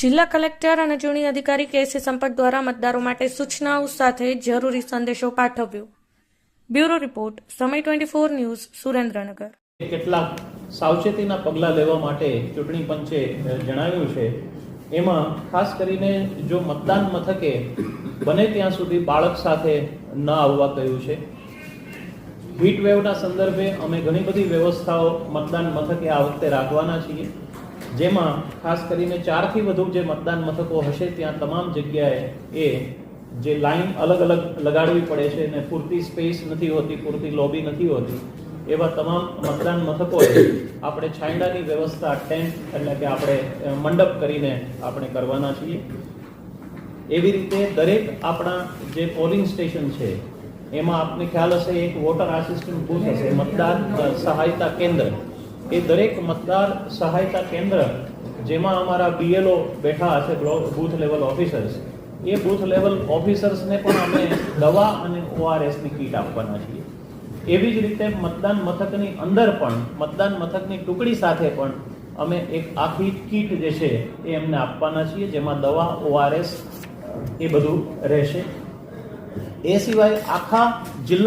જિલ્લા કલેક્ટર અને ચૂંટણી અધિકારી કેસી સંપર્ક દ્વારા મતદારો માટે સૂચનાઓ સાથે જરૂરી સંદેશો પાઠવ્યો. Bureau report, Samay twenty four news, Surendranagar. કેટલાક સાવચેતીના પગલાં લેવા માટે ચૂંટણી પંચે જણાવ્યું છે. એમાં ખાસ કરીને જો મતદાન મથકે બને ત્યાં સુધી બાળક સાથે ન આવવા કહ્યું છે. હીટ વેવના સંદર્ભે અમે ઘણી બધી વ્યવસ્થાઓ મતદાન મથકે આ વખતે રાખવાના છીએ. જેમાં ખાસ કરીને ચારથી વધુ જે મતદાન મથકો હશે, ત્યાં તમામ જગ્યાએ એ જે લાઈન અલગ અલગ લગાડવી પડે છે અને પૂરતી સ્પેસ નથી હોતી, પૂરતી લોબી નથી હોતી, એવા તમામ મતદાન મથકોએ આપણે છાંયડાની વ્યવસ્થા ટેન્ટ એટલે કે આપણે મંડપ કરીને આપણે કરવાના છીએ. એવી રીતે દરેક આપણા જે પોલિંગ સ્ટેશન છે, એમાં આપને ખ્યાલ હશે, એક વોટર આસિસ્ટન્ટ બૂથ હશે, મતદાન સહાયતા કેન્દ્ર. એ દરેક મતદાર સહાયતા કેન્દ્ર જેમાં અમારા બીએલઓ બેઠા હશે બૂથ લેવલ ઓફિસર્સ, એ બૂથ લેવલ ઓફિસર્સને પણ અમે દવા અને ઓઆરએસની કીટ આપવાના છીએ. એવી જ રીતે મતદાન મથકની અંદર પણ, મતદાન મથકની ટુકડી સાથે પણ અમે એક આખી કીટ જે છે એ એમને આપવાના છીએ, જેમાં દવા ઓઆરએસ એ બધું રહેશે. એ સિવાય આખા જિલ્લા